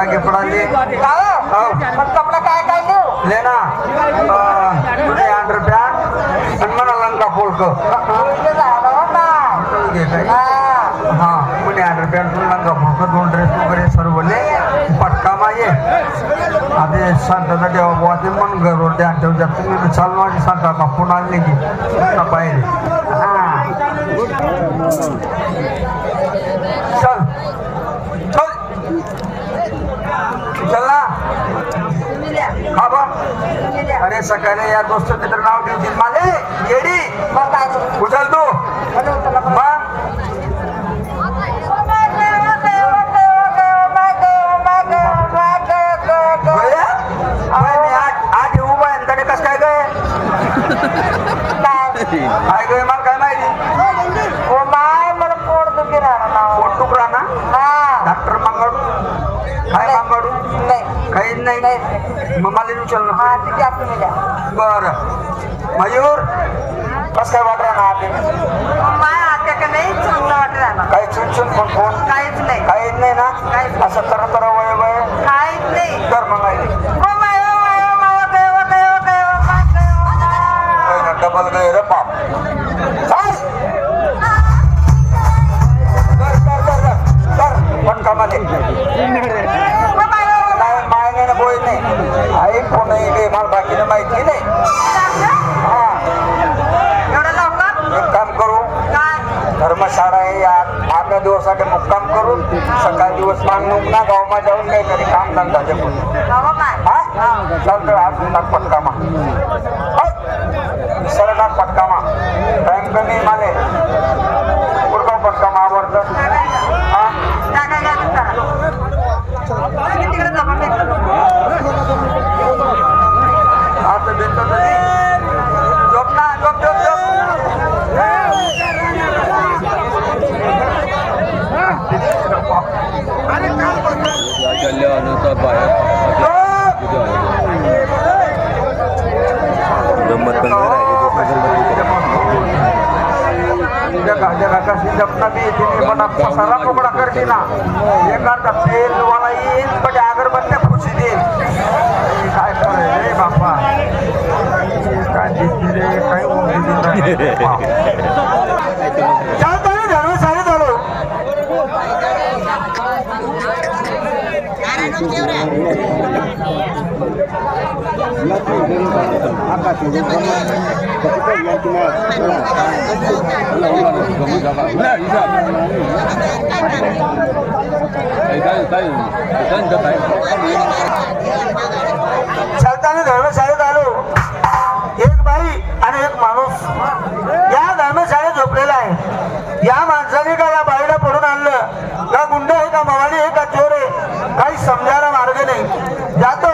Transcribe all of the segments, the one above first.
आगे पड़ा ले हो? पण कपडा काय काय देऊ लेना अंडर पॅन्ट आणि मला लंका पोलक हो म्हणे अंडर पॅन्ट लंका पोलक दोन ड्रेस वगैरे सर्व ले. पटका माये आधी सांगता देवा बुवा ते मन घरवर द्या ठेवत्या तुम्ही चालू माझी सांगता का? पुन्हा की पुन्हा हा. चल चल. चल. ना हा बा अरे सकाळी या दोस्त मित्र नाव घेतील माझे येडी. उचल तू. नाही नाही. मग मला विचार ना हा तिथे आपण बर. मयूर कस काय ना आते माय आता का नाही? चांगलं वाटत राहणार. काही चुनचुन फोन फोन काहीच नाही. काहीच नाही ना? काहीच असं तर तर वय वय. काहीच नाही. तर मग आहे oh my oh my oh my oh काय ओ काय ओ काय ओ माय काय ओ माय. डबल गय रे बाप चाल. कर, कर, कर, कर. कर, पण कामाले ओ माय ओ नाही मायने बोय नाही आई कोण इकडे मला बाकीने माहिती नाही हा एवढं लवकर एक काम करू काय धर्मशाळा आहे या आठ दिवसासाठी मुक्काम करून सकाळ दिवस मागणूक ना गावमा जाऊन काहीतरी काम धंदा ते चालतं आज पटकामा. हो? सर पटकामा. टाइम कमी माले पटकामा आवडतं हा काय काय काय करा तुम्ही तिकडे जमा आता देतो तरी झोप ना झोप झोप झोप कल्याणाचा बाहेर गंमत पण जगा जगा कशी जपना बी तिने पकडा करते ना एखादा तेल वाला येईल पण अगरबत्त्या खुशी देईल. काय करायचं रे बाप्पा. काय रे काय उमटी देईल रे बाप. चालतं रे, धर्म सारे चालू चालताना धर्मशाळेत आलो. एक बाई आणि एक माणूस. या धर्मशाळेत झोपलेला आहे. या माणसाने का या बाईला पडून आणलं का गुंड आहे का मवाली आहे का चोर आहे काही समजायला मार्ग नाही जातो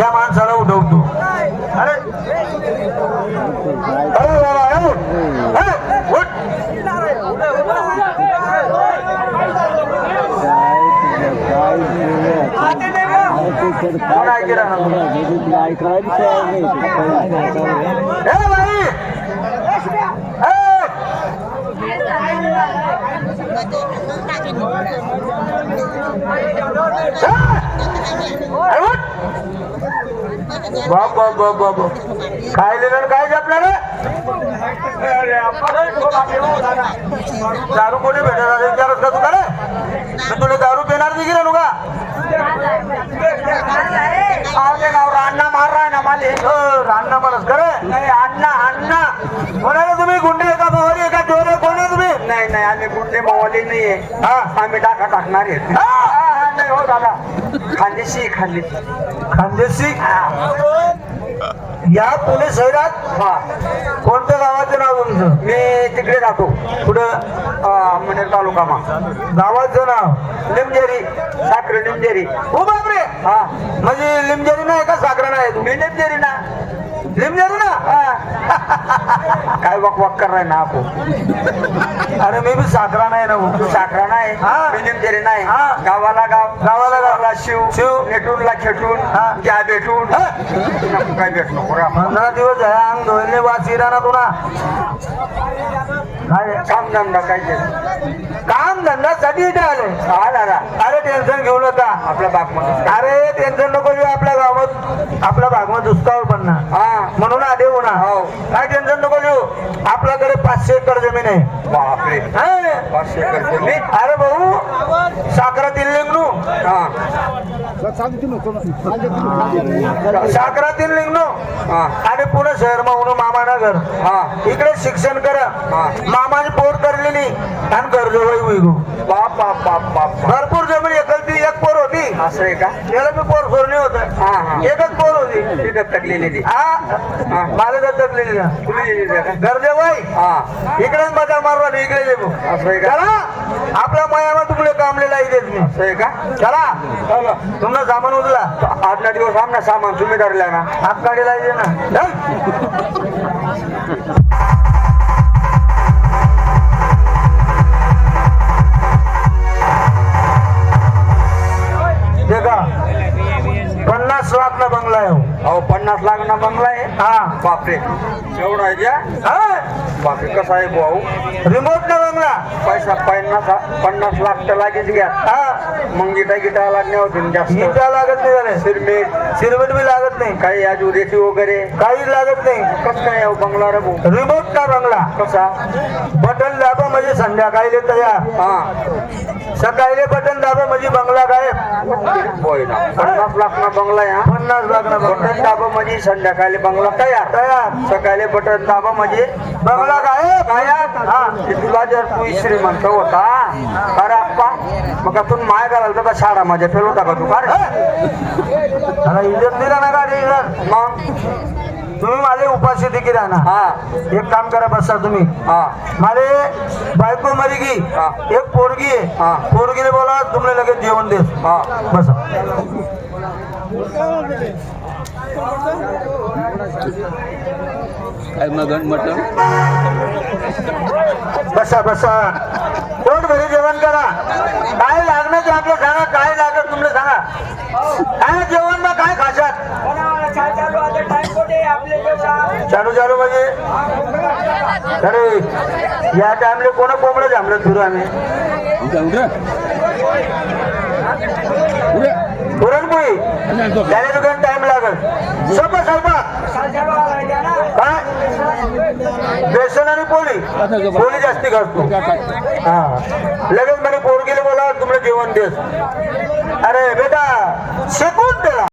या माणसाला उठवतो अरे अरे बाबा, अरे, अरे, उठ. कोण आहे किराणा? ए बाई ए! अरे उठ. बाप बाप बाप बाप बाप. काय लिहिलं काय जपलं रे अरे, आपण दारू कोणी भेटणार विचारत का तुला रे मी तुला दारू पिणार नाही गेला का आवडे गाव रान्ना मार राय ना माले. रान्ना मारस करे नाही अण्णा अण्णा. कोणाला तुम्ही गुंडे एका मवाली एका चोर कोणी तुम्ही? नाही नाही आम्ही गुंडे मवाली नाहीये. हा आम्ही टाका टाकणार आहे. नाही हो दादा. खांदेशी खांदेशी खांदेशी या पुणे शहरात हा. कोणत्या गावाचं नाव? मी तिकडे जातो कुठं मनेर तालुकामा गावाचं नाव लिमजेरी साखर लिमजेरी हो बापरे! हा म्हणजे लिमजेरी नाही का साखर नाही? तुम्ही लिमजेरी ना. लिमजेरी ना? काय वक वक कर ना आपण अरे मी बी साखरा नाही ना तू साखरा नाही नाही. गावाला गाव. गावाला गावाला शिव. शिव. नेटूनला खेटून. त्या भेटून. काय भेट नको रा. पंधरा दिवस आहे अंग धुवले वास ना तुला. काय? काम धंदा काय ते? काम धंद्यासाठी इथे आले. हा दादा. अरे टेन्शन घेऊ नका. आपला बाप म्हणून अरे टेन्शन नको घेऊ आपल्या गावात. आपल्या भागवत दुष्काळ पडणार हा म्हणून आले होणार. हो. काय टेन्शन नको घेऊ? आपल्याकडे पाचशे एकर जमीन आहे. बापरे. हा? पाचशे एकर जमीन. अरे भाऊ साखरातील लिंगणू. हा. साखरातील लिंगणू हा. आणि पुणे शहर म्हणून मामानगर. हा. इकडे शिक्षण करा. मामाची पोर करलेली. आणि कर्ज होई गो बाप बाप बाप बाप. भरपूर जमीन एकलती एक पोर होती. असं आहे का? त्याला मी पोर सोडणी होत. एकच पोर होती. ती दत्तकलेली ती हा. मला दत्तकलेली ना तुम्ही दिली का? गरजे वय हा इकडेच मजा मारवा इकडे येऊ असं आहे का? आपल्या मयामा तुमले कामले लाई देत मी. असं आहे का? चला. चला. तुमनं सामान उचला. आजला दिवस आमना सामान तुम्ही धरल्या ना काढी लाई दे ना. देखा पन्नास लाख ना बंगला आहे हो. अहो पन्नास लाख ना बंगला आहे? हा. बापरे. एवढा आहे हा. बापरे कसा आहे भाऊ? रिमोट ना बंगला. पैसा पन्नास पन्नास लाख तर लागेच घ्या. हा मग गिटा गिटा लागणे होते जास्त. लागत नाही झाले. सिरमेट सिरमेट बी लागत नाही. काही अजुरेची वगैरे. काही लागत नाही. कसं काय आहे हो बंगला रे भाऊ? रिमोट ना बंगला. कसा? बटन दाबा म्हणजे संध्याकाळी तयार. हा. सकाळी बटन दाबा म्हणजे बंगला गायब. होय ना. पन्नास लाख ना बंगला आहे हा. पन्नास लाख ना बंगला. बटन दाबा म्हणजे संध्याकाळी बंगला तयार. तयार. सकाळी बटन दाबा म्हणजे बंगला हा ते तुला जर तू श्रीमंत होता अरे आप्पा मग तू माय घालाल तर शाळा माझ्या फेल होता का तू? का रे? इज्जत नाही राहणार गाडी इज्जत. मग? तुम्ही माझे उपाशी देखील राहणार हा. एक काम करा बसा तुम्ही. हा. माले बायको मरी गी हा. एक पोरगी आहे. हा. पोरगीने बोला तुमने लगेच जेवण देस हा. बसा. काय मग म्हटलं. बसा बसा. पोट घरी जेवण करा? काय लागणार ते आपलं सांगा काय लागत तुमले सांगा काय जेवण मग काय खाशात? चालू चालू म्हणजे. अरे या टाइमले कोणा कोंबडं जामलं फिरू आम्ही? पुरणपोळी. त्याने दुकान काय? बेसन आणि पोळी. पोळी जास्ती घालतो हा. लगेच म्हणे पोरगीला बोला तुम्हाला जेवण देस अरे बेटा शेकून त्याला.